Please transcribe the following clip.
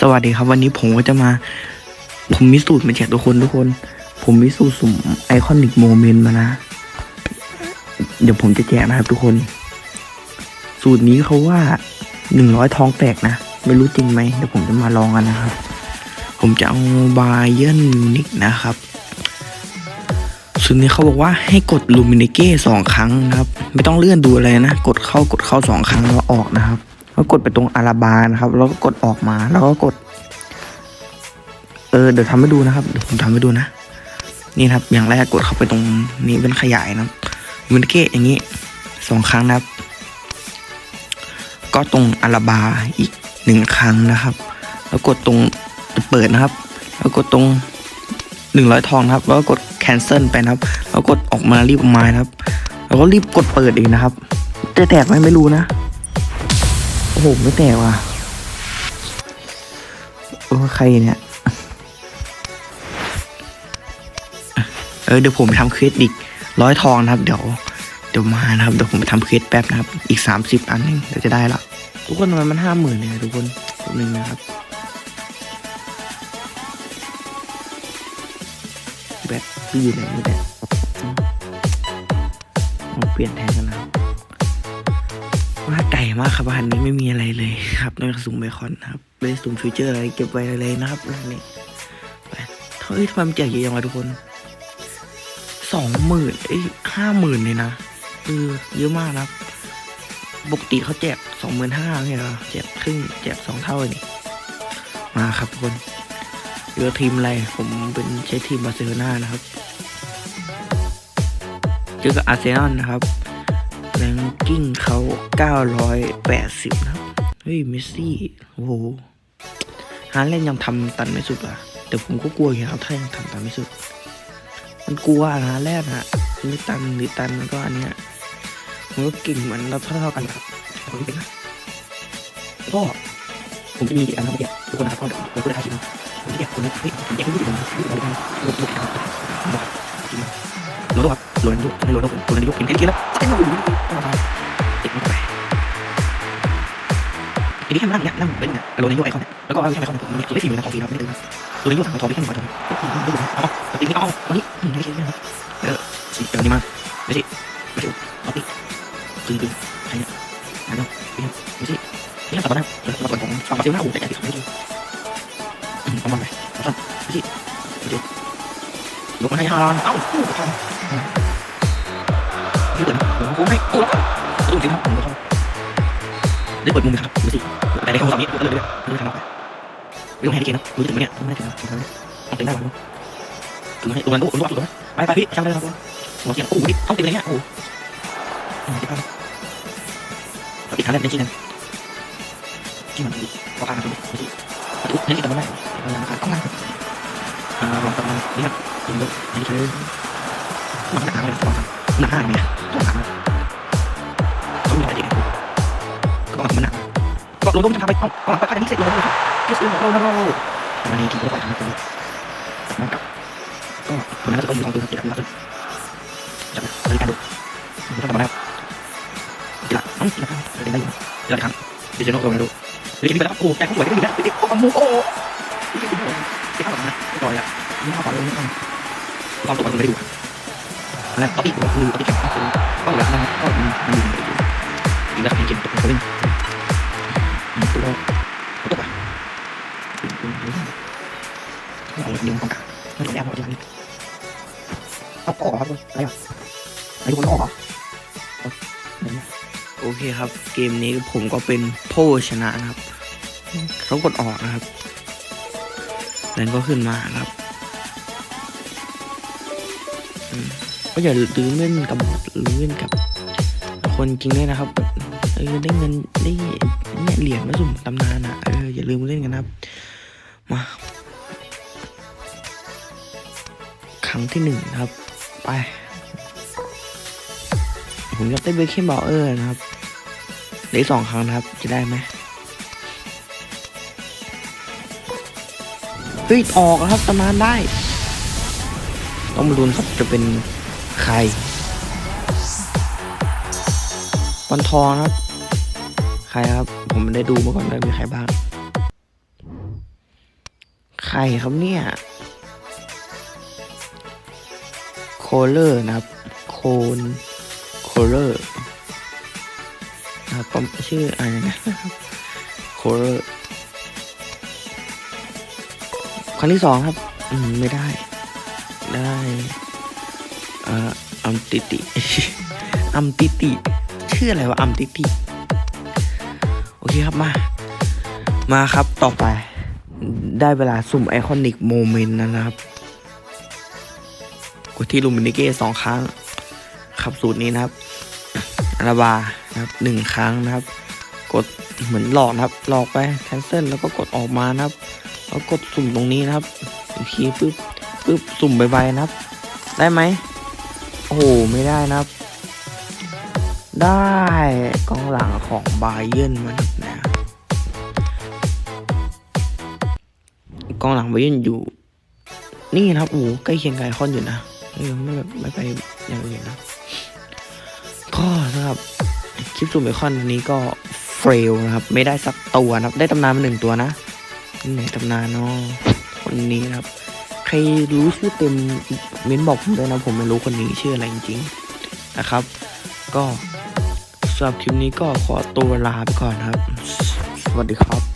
สวัสดีครับวันนี้ผมก็จะมา ผมมิสูจน์มาแจกทุกคนทุกคน ผมมิสูจน์สุ่มไอคอนิกโมเมนต์มานะ เดี๋ยวผมจะแจกนะครับทุกคน สูตรนี้เขาว่าหนึ่งร้อยทองแตกนะ ไม่รู้จริงไหมเดี๋ยวผมจะมาลองกันนะครับ ผมจะเอาบาเยนมิวนิกนะครับส่วนนี้เขาบอกว่าให้กดลูมินิเก้สองครั้งนะครับ ไม่ต้องเลื่อนดูอะไรนะ กดเข้ากดเข้าสองครั้งแล้วออกนะครับ แล้วกดไปตรงอาราบานะครับ แล้วก็กดออกมา แล้วก็กด เออ เดี๋ยวทำให้ดูนะครับ เดี๋ยวผมทำให้ดูนะ นี่ครับ อย่างแรกกดเข้าไปตรงนี้เป็นขยายนะมันเก้อย่างนี้สองครั้งนะครับ ก็ตรงอาราบาอีกหนึ่งครั้งนะครับ แล้วกดตรงเปิดนะครับ แล้วกดตรงหนึ่งร้อยทองนะครับ แล้วก็กด cancel ไปนะครับ แล้วกดออกมารีบออกมานะครับ แล้วก็รีบกดเปิดอีกนะครับ จะแตกไหมไม่รู้นะ โอ้โหไม่แตกว่ะโอ้ใครเนี่ย เออเดี๋ยวผมไปทำเควสอีกร้อยทองนะครับ เดี๋ยวเดี๋ยวมานะครับเดี๋ยวผมไปทำเควสแป๊บนะครับ อีกสามสิบอันหนึงเดี๋ยวจะได้ละทุกคนทำไมมันห้าหมื่นเนี่ยทุกคนแป๊บนึงนะครับแบตพี่อยู่ไหนนี่แบตผมเปลี่ยนแทนกันนะครับ ว่าไก่มากครับอันนี้ไม่มีอะไรเลยครับนอกจากสุ่มเบคอนนะครับไม่ได้สุ่มฟิวเจอร์อะไรเก็บไว้เลยนะครับอันนี้ไปเฮ้ยทำไมมันแจกเยอะจังวะทุกคนสองหมื่นเอ้ยห้าหมื่นเลยนะเออเยอะมากนะปกติเขาแจกสองหมื่นห้าไม่ใช่เหรอแจกครึ่งแจกสองเท่าเลยนี่มาครับทุกคนเรือทีมอะไรผมเป็นใช้ทีมบาร์เซโลนานะครับ เจอกับอาร์เซนอลนะครับ แรงกิ้งเขา 980 นะครับเฮ้ย เมสซี่ โอ้โห ฮาเลนยังทำตันไม่สุดอะ แต่ผมก็กลัวอยู่ครับถ้ายังทำตันไม่สุด มันกลัวนะแรกอะหรือตันหรือตันมันก็อันเนี้ย มันก็เก่งเหมือนเราเท่าๆกันนะครับผมเป็นนะก็ผมจะมีอันนั้นเมื่อกี้ทุกคนนะครับก็เดี๋ยวเราพูดได้ทีนะผมจะแยกคนนี้เฮ้ยผมแยกคนที่อยู่ตรงนี้ที่อยู่ตรงนี้ลบลบครับ โรนัลโดโรนัลโดโรนัลโดโรนัลโดเห็นทีแล้วเต้นมาอยู่ต้องมาติดมันไปทีนี้แค่นั่งเนี้ยนั่งเป็นเนี่ยโรนัลโดไอคอนแล้วก็เอาแค่ไอคอนเนี่ยตัวได้สี่หมื่นนะของฟรีนะไม่ได้เลยโรนัลโดสั่งมาทองไปแค่หนึ่งร้อยทองไม่ได้เอาเอาตีนี้เอาวันนี้ไม่ใช่นะครับเออสิเดี๋ยวนี้มาไม่ใช่ไม่ใช่เอาตีคือคือใครเนี่ยอันนั้นไม่ใช่ไม่ใช่ตัดมาได้ตัดมาส่วนของฝั่งมาเซลหน้าโอ้แต่ที่สุดไม่ใช่เอามาไปเอาสั้นไม่ใช่ไม่ใช่ยกมาให้ห้าล้านเอ้าคู่กับทอง ที่เปิดผมโค้งให้โอ้แล้วตุ้มจริครับผมก็ชอบได้เปิดมุมครับดูสิแต่ในคำสั่งนี้ก็เลยเลยไม่ทำออกไปไม่ต้องให้ดีเกนนะรู้ถึงไหมเนี่ยไม่ได้ถึงนะต้องเต็มได้วันนู้นถึงให้ตัวนั้นโอ้โหถูกไหมไปไปพี่ช่างได้แล้วครับหัวเสียงโอ้โหต้องเต็มเลยเนี่ยโอ้โหที่ภาพปิดทางแรกในที่นั้นที่มันพอพามาดูดูสิดูนี่ที่ทำได้ต้องมาอ่าลองทำมันนี่ครับดูดูนี่คือมันก็หนาเลยสองทำ หนาเนี่ยต้องหนาต้องมีอะไรดีก็ต้องมันหนาก็ลงต้องจะพาไปต้องต้องไปพาไปนี่เสร็จลงเลยครับที่สุดโลโลโลวันนี้ทีก็ไปทำกันมากับก็คนนั้นจะต้องอยู่ตรงตัวเก็บรับรับจับเลยการดูไม่ต้องทำอะไรครับทีละต้องทีละเดินได้อยู่ทีละครั้งดิฉันต้องลงมาดูเรียนไปแล้วโอ้ใจเขาสวยก็ดีนะเด็กๆโอ้โหโอ้ที่ข้าวแบบนั้นลอยอะนี่ข้าวปลาเลยนี่ข้าวความตกมันไม่ดู อะไรต้องอีกคือตองอีกแข่งก็แบบนั้นก็มันมันดูดีแล้วเก่งตกคนเล่นตัวตกอะเอาเดี๋ยวต้องการไม่ต้องแอบเอาอย่างนี้เอาออกครับอะไรอะไอ้คนออกเหรอโอเคครับ เกมนี้ผมก็เป็นผู้ชนะนะครับเขากดออกนะครับแล้วก็ขึ้นมาครับ ก็อย่าลืมเล่นกับบอทหรือเล่นกับคนจริงด้วยนะครับเออได้เงินได้เนี่ยเหรียญมาสุ่มตำนานอะเอออย่าลืมเล่นกันนะครับ มาครั้งที่หนึ่งนะครับ ไป ผมอยากได้เบคเคนบอลเออร์นะครับเหลือสองครั้งนะครับ จะได้ไหมเฮ้ยออกครับตำนานได้ ต้องมาลุ้นครับจะเป็น ใครวันทองครับ ใครครับ ผมได้ดูมาก่อนเลยมีใครบ้าง ใครครับเนี่ย โคเลอร์นะครับ โคนโคเลอร์นะครับชื่ออะไรนะครับโคเลอร์ครั้งที่สองครับ อืม ไม่ได้ ได้ อัมติติอัมติติชื่ออะไรวะอัมติติโอเคครับมา มาครับต่อไป ได้เวลาสุ่มไอคอนิกโมเมนต์นะครับ กดที่ลูมินิเก้สองครั้งครับสูตรนี้นะครับอาราบานะครับหนึ่งครั้งนะครับ กดเหมือนหลอกนะครับ หลอกไป cancel แล้วก็กดออกมานะครับ แล้วกดสุ่มตรงนี้นะครับโอีกทีปึ๊บปึ๊บสุ่มใบๆนะครับ ได้ไหม โอ้โห ไม่ได้นะ ได้กองหลังของบาเยิร์นมานนะกองหลังบาเยิร์นอยู่ นี่นะครับโอ้โหใกล้เคียงไกับไอคอนอยู่นะไม่แบบไม่ไปอย่างอื่นนะก็สำหรับคลิปซูมไอคอนนี้ก็เฟลนะครับ ไม่ได้สักตัวนะครับ ได้ตำนานมาหนึ่งตัวนะนี่ไหนตำนานเนาะคนนี้นะครับ ครรู้ชื่อเต็มเม้นบอกผมด้วยนะผมไม่รู้คนนี้ชื่ออะไรจริงๆนะครับ ก็สำหรับคลิปนี้ก็ขอตัวลาไปก่อนครับ สวัสดีครับ